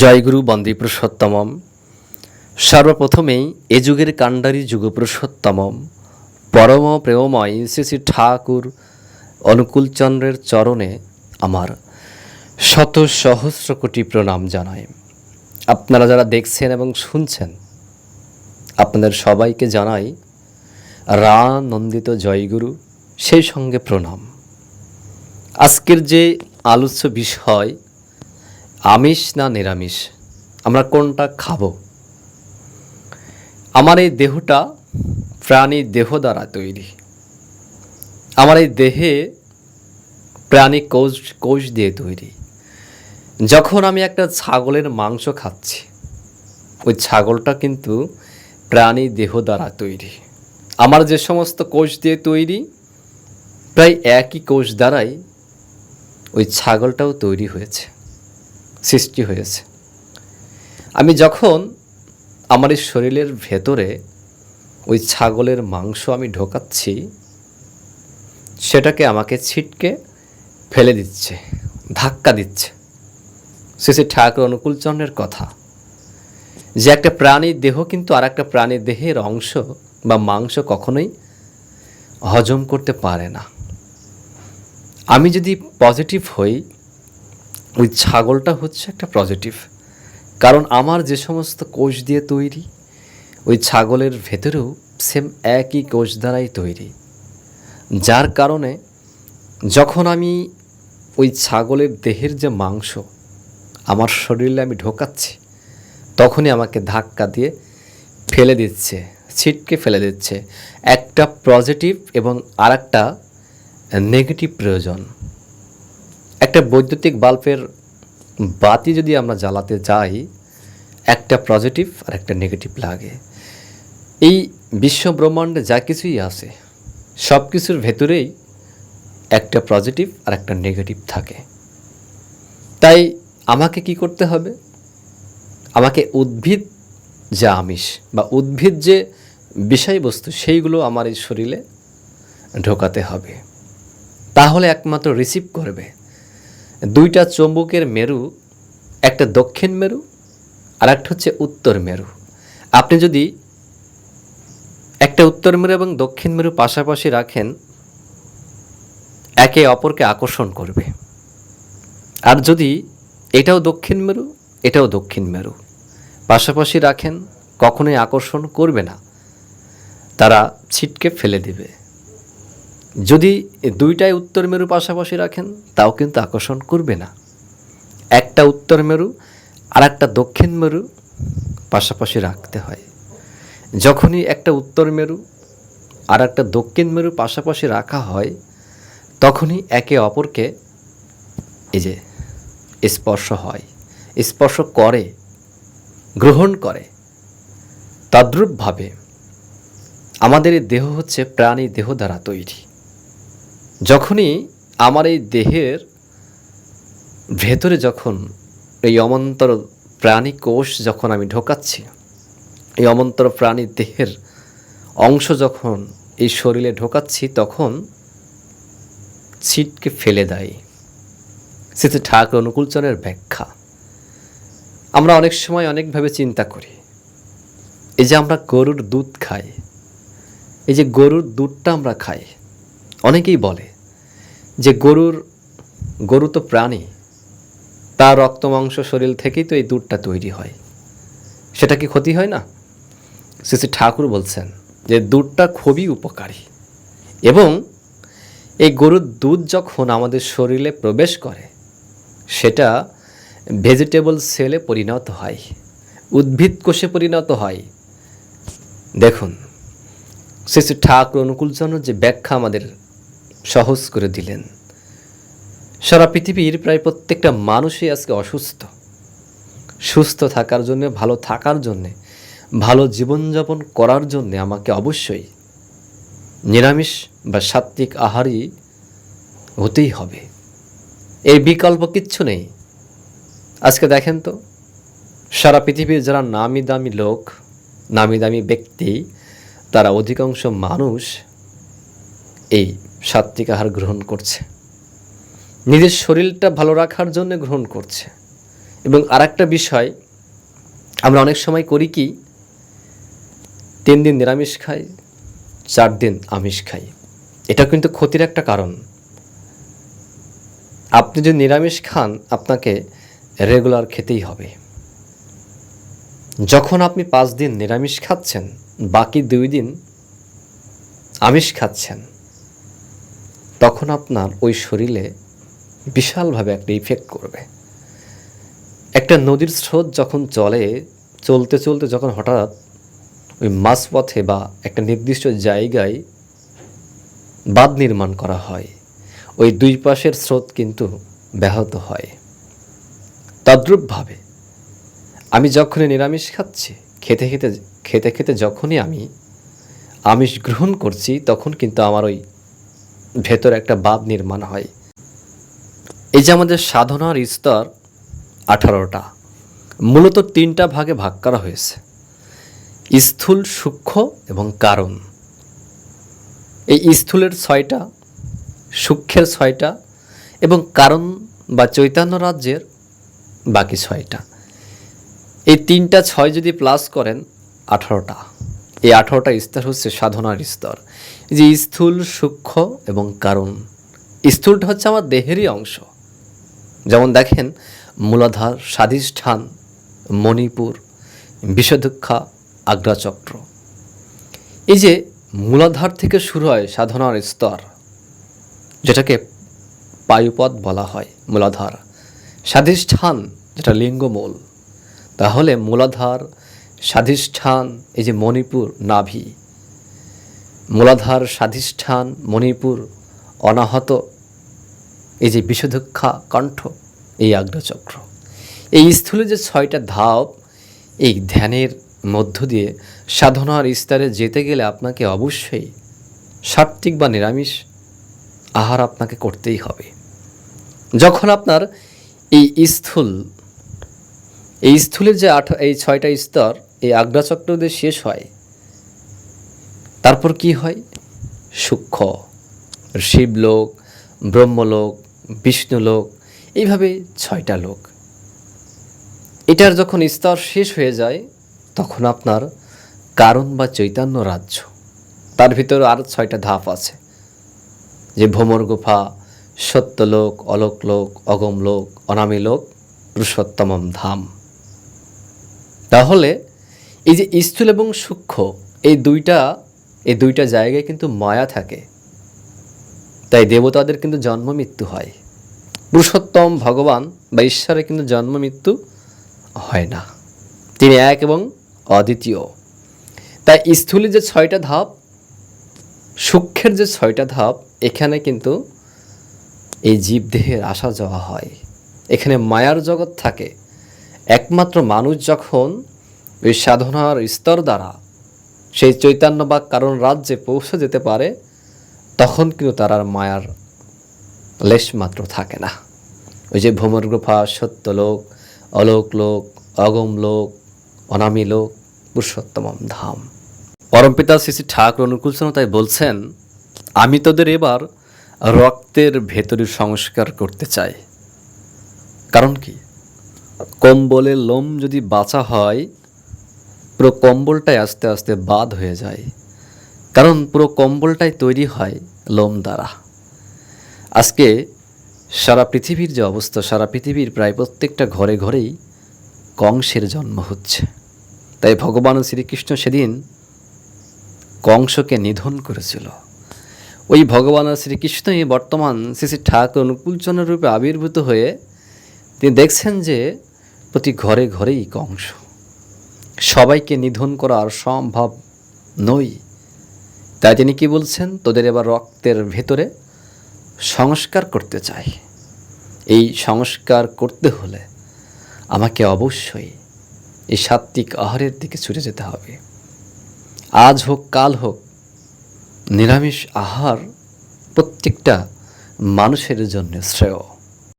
জয়গুরু বন্দে পুরুষোত্তমম সর্বপ্রথমেই এ যুগের কাণ্ডারি যুগপুরুষোত্তমম। পরম প্রেমময় শ্রী শ্রী ঠাকুর অনুকূলচন্দ্রের চরণে আমার শত সহস্র কোটি প্রণাম জানাই। আপনারা যারা দেখছেন এবং শুনছেন, আপনাদের সবাইকে জানাই রা নন্দিত জয়গুরু, সেই সঙ্গে প্রণাম। আজকের যে আলোচ্য বিষয় আমিষ না নিরামিষ? আমরা কোনটা খাব? আমার এই দেহটা প্রাণীর দেহ দ্বারা তৈরি। আমার এই দেহে প্রাণী কোষ কোষ দিয়ে তৈরি। যখন আমি একটা ছাগলের মাংস খাচ্ছি, ওই ছাগলটা কিন্তু প্রাণী দেহ দ্বারা তৈরি। আমার যে সমস্ত কোষ দিয়ে তৈরি, প্রায় একই কোষ দ্বারাই ওই ছাগলটাও তৈরি হয়েছে। সৃষ্টি হয়েছে। আমি যখন আমার এই শরীরের ভেতরে ওই ছাগলের মাংস আমি ঢোকাচ্ছি, সেটাকে আমাকে ছিটকে ফেলে দিচ্ছে, ধাক্কা দিচ্ছে। শ্রী ঠাকুর অনুকূলচন্দ্রের কথা। যে একটা প্রাণীর দেহ কিন্তু আর একটা প্রাণীর দেহের অংশ বা মাংস কখনোই হজম করতে পারে না। আমি যদি পজিটিভ হই ওই ছাগলটা হচ্ছে একটা পজিটিভ কারণ আমার যে সমস্ত কোষ দিয়ে তৈরি, ওই ছাগলের ভেতরেও সেম একই কোষ দ্বারাই তৈরি। যার কারণে যখন আমি ওই ছাগলের দেহের যে মাংস আমার শরীরে আমি ঢোকাচ্ছি, তখনই আমাকে ধাক্কা দিয়ে ফেলে দিচ্ছে, ছিটকে ফেলে দিচ্ছে। একটা পজিটিভ এবং আর একটা নেগেটিভ প্রয়োজন। একটা বৈদ্যুতিক বাল্বের বাতি যদি আমরা জ্বালাতে যাই একটা পজিটিভ আর একটা নেগেটিভ লাগে। এই বিশ্ব ব্রহ্মাণ্ডে যা কিছুই আছে, সব কিছুর ভেতরেই একটা পজিটিভ আর একটা নেগেটিভ থাকে। তাই আমাকে কি করতে হবে? আমাকে উদ্ভিদ যে আমিষ বা উদ্ভিদ যে বিষয়বস্তু, সেইগুলো আমার এই শরীরে ঢোকাতে হবে। তাহলে একমাত্র রিসিভ করবে। দুইটা চম্বুকের মেরু, একটা দক্ষিণ মেরু আর একটা হচ্ছে উত্তর মেরু। আপনি যদি একটা উত্তর মেরু এবং দক্ষিণ মেরু পাশাপাশি রাখেন, একে অপরকে আকর্ষণ করবে। আর যদি এটাও দক্ষিণ মেরু, এটাও দক্ষিণ মেরু পাশাপাশি রাখেন, কখনোই আকর্ষণ করবে না। তারা ছিটকে ফেলে দিবে। যদি দুইটাই উত্তর মেরু পাশাপাশি রাখেন, তাও কিন্তু আকর্ষণ করবে না। একটা উত্তর মেরু আর একটা দক্ষিণ মেরু পাশাপাশি রাখতে হয়। যখনই একটা উত্তর মেরু আর একটা দক্ষিণ মেরু পাশাপাশি রাখা হয়, তখনই একে অপরকে এই যে স্পর্শ হয়, স্পর্শ করে, গ্রহণ করে। তদ্রূপভাবে আমাদের দেহ হচ্ছে প্রাণী দেহ দ্বারা তৈরি। যখনই আমার এই দেহের ভেতরে যখন এই অমন্তর প্রাণী কোষ যখন আমি ঢোকাচ্ছি, এই অমন্তর প্রাণী দেহের অংশ যখন এই শরীরে ঢোকাচ্ছি, তখন ছিটকে ফেলে দেয়। সেটা ঠাকুর অনুকূলচনের ব্যাখ্যা। আমরা অনেক সময় অনেকভাবে চিন্তা করি, এই যে আমরা গরুর দুধ খাই, এই যে গরুর দুধটা আমরা খাই অনেকেই বলে যে গরুর, গরু তো প্রাণী, তার রক্ত, মাংস, শরীর থেকেই তো এই দুধটা তৈরি হয়। সেটা কি ক্ষতি হয় না? শ্রী ঠাকুর বলছেন যে দুধটা খুবই উপকারী এবং এই গরুর দুধ যখন আমাদের শরীরে প্রবেশ করে, সেটা ভেজিটেবল সেলে পরিণত হয়, উদ্ভিদ কোষে পরিণত হয়। দেখুন, শ্রী ঠাকুর অনুকূলচন্দ্র যে ব্যাখ্যা আমাদের সহজ করে দিলেন। সারা পৃথিবীর প্রায় প্রত্যেকটা মানুষই আজকে অসুস্থ। সুস্থ থাকার জন্য, ভালো থাকার জন্যে, ভালো জীবনযাপন করার জন্যে আমাকে অবশ্যই নিরামিষ বা সাত্ত্বিক আহারই হতেই হবে। এই বিকল্প কিচ্ছু নেই। আজকে দেখেন তো, সারা পৃথিবীর যারা নামি দামি লোক, নামি দামি ব্যক্তি, তারা অধিকাংশ মানুষ এই সাত্ত্বিক আহার গ্রহণ করছে। নিজের শরীরটা ভালো রাখার জন্য গ্রহণ করছে। এবং আর একটা বিষয়, আমরা অনেক সময় করি কি, তিন দিন নিরামিষ খাই, চার দিন আমিষ খাই। এটা কিন্তু ক্ষতির একটা কারণ। আপনি যদি নিরামিষ খান, আপনাকে রেগুলার খেতেই হবে। যখন আপনি পাঁচ দিন নিরামিষ খাচ্ছেন, বাকি দুই দিন আমিষ খাচ্ছেন তখন আপনার ওই শরীরে বিশালভাবে একটা ইফেক্ট করবে। একটা নদীর স্রোত যখন চলে, চলতে চলতে যখন হঠাৎ ওই মাঝপথে বা একটা নির্দিষ্ট জায়গায় বাঁধ নির্মাণ করা হয়, ওই দুই পাশের স্রোত কিন্তু ব্যাহত হয়। তদ্রূপভাবে আমি যখনই নিরামিষ খাচ্ছি, খেতে খেতে খেতে খেতে যখনই আমি আমিষ গ্রহণ করছি, তখন কিন্তু আমার ওই ভেতর একটা বাঁধ নির্মাণ হয়। এই যে আমাদের সাধনার স্তর, আঠারোটা, মূলত তিনটা ভাগে ভাগ করা হয়েছে। স্থূল, সূক্ষ্ম এবং কারণ। এই স্থূলের ছয়টা, সূক্ষ্মের ছয়টা এবং কারণ বা চৈতন্য রাজ্যের বাকি ছয়টা। এই তিনটা ছয় যদি প্লাস করেন, আঠারোটা। এই আঠারোটা স্তর হচ্ছে সাধনার স্তর। যে স্থূল, সূক্ষ্ম এবং কারণ। স্থূলটা হচ্ছে আমার দেহেরই অংশ। যেমন দেখেন, মূলাধার, স্বাধিষ্ঠান, মণিপুর, বিষদুক্ষা, আগ্রাচক্র। এই যে মূলাধার থেকে শুরু হয় সাধনার স্তর, যেটাকে পায়ুপথ বলা হয়, মূলাধার। স্বাধিষ্ঠান, যেটা লিঙ্গমূল। তাহলে মূলাধার স্বাধিষ্ঠান এই যে মণিপুর নাভি। মূলাধার স্বাধিষ্ঠান মণিপুর অনাহত, এই যে বিষধক্ষা কণ্ঠ, এই আগ্রচক্র। এই স্থূলে যে ছয়টা ধাপ, এই ধ্যানের মধ্য দিয়ে সাধনার স্তরে যেতে গেলে আপনাকে অবশ্যই সাত্ত্বিক বা নিরামিষ আহার আপনাকে করতেই হবে। যখন আপনার এই স্থূল এই স্থূলের যে আঠ এই ছয়টা স্তর, এই আগ্রাচক্র দিয়ে শেষ হয়। তারপর কি হয়? সূক্ষ্ম, শিবলোক, ব্রহ্মলোক, বিষ্ণুলোক, এইভাবে ছয়টা লোক। এটার যখন স্তর শেষ হয়ে যায়, তখন আপনার কারণ বা চৈতন্য রাজ্য। তার ভিতরে আর ছয়টা ধাপ আছে। যে ভ্রমর গুফা, সত্যলোক, অলোকলোক, অগমলোক, অনামিলোক, পুরুষোত্তমম ধাম। তাহলে এই যে স্থূল এবং সূক্ষ্ম, এই দুইটা এই দুইটা জায়গায় কিন্তু মায়া থাকে। তাই দেবতাদের কিন্তু জন্ম মৃত্যু হয়। পুরুষোত্তম ভগবান বা ঈশ্বরের কিন্তু জন্ম মৃত্যু হয় না। তিনি এক এবং অদ্বিতীয়। তাই স্থূলের যে ছয়টা ধাপ, সূক্ষ্মের যে ছয়টা ধাপ, এখানে কিন্তু এই জীবদেহের আসা যাওয়া হয়। এখানে মায়ার জগৎ থাকে। একমাত্র মানুষ যখন ওই সাধনার স্তর দ্বারা সেই চৈতন্য বা কারণ রাজ্যে পৌঁছে যেতে পারে, তখন কিন্তু তার আর মায়ার লেশ মাত্র থাকে না। ওই যে ভ্রমর গুফা সত্যলোক অলোক লোক অগম লোক, অনামী লোক, পুরুষোত্তমম ধাম। পরমপিতা শ্রী শ্রী ঠাকুর অনুকূল তাই বলছেন, আমি তোদের এবার রক্তের ভেতরে সংস্কার করতে চাই। কারণ কি? কম্বলের লোম যদি বাঁচা হয়, পুরো কম্বলটাই আস্তে আস্তে বাদ হয়ে যায়। কারণ পুরো কম্বলটাই তৈরি হয় লোম দ্বারা। আজকে সারা পৃথিবীর যে অবস্থা, সারা পৃথিবীর প্রায় প্রত্যেকটা ঘরে ঘরেই কংসের জন্ম হচ্ছে। তাই ভগবান শ্রীকৃষ্ণ সেদিন কংসকে নিধন করেছিল। ওই ভগবান শ্রীকৃষ্ণই বর্তমান শ্রী শ্রী ঠাকুর অনুকূলচন্দ্র রূপে আবির্ভূত হয়ে তিনি দেখছেন যে প্রতি ঘরে ঘরেই কংস সবাইকে নিধন করা আর সম্ভব নই। তাই তিনি কি বলছেন? তোদের এবার রক্তের ভেতরে সংস্কার করতে চাই। এই সংস্কার করতে হলে আমাকে অবশ্যই এই সাত্ত্বিক আহারের দিকে ছুটে যেতে হবে। আজ হোক, কাল হোক, নিরামিষ আহার প্রত্যেকটা মানুষের জন্য শ্রেয়।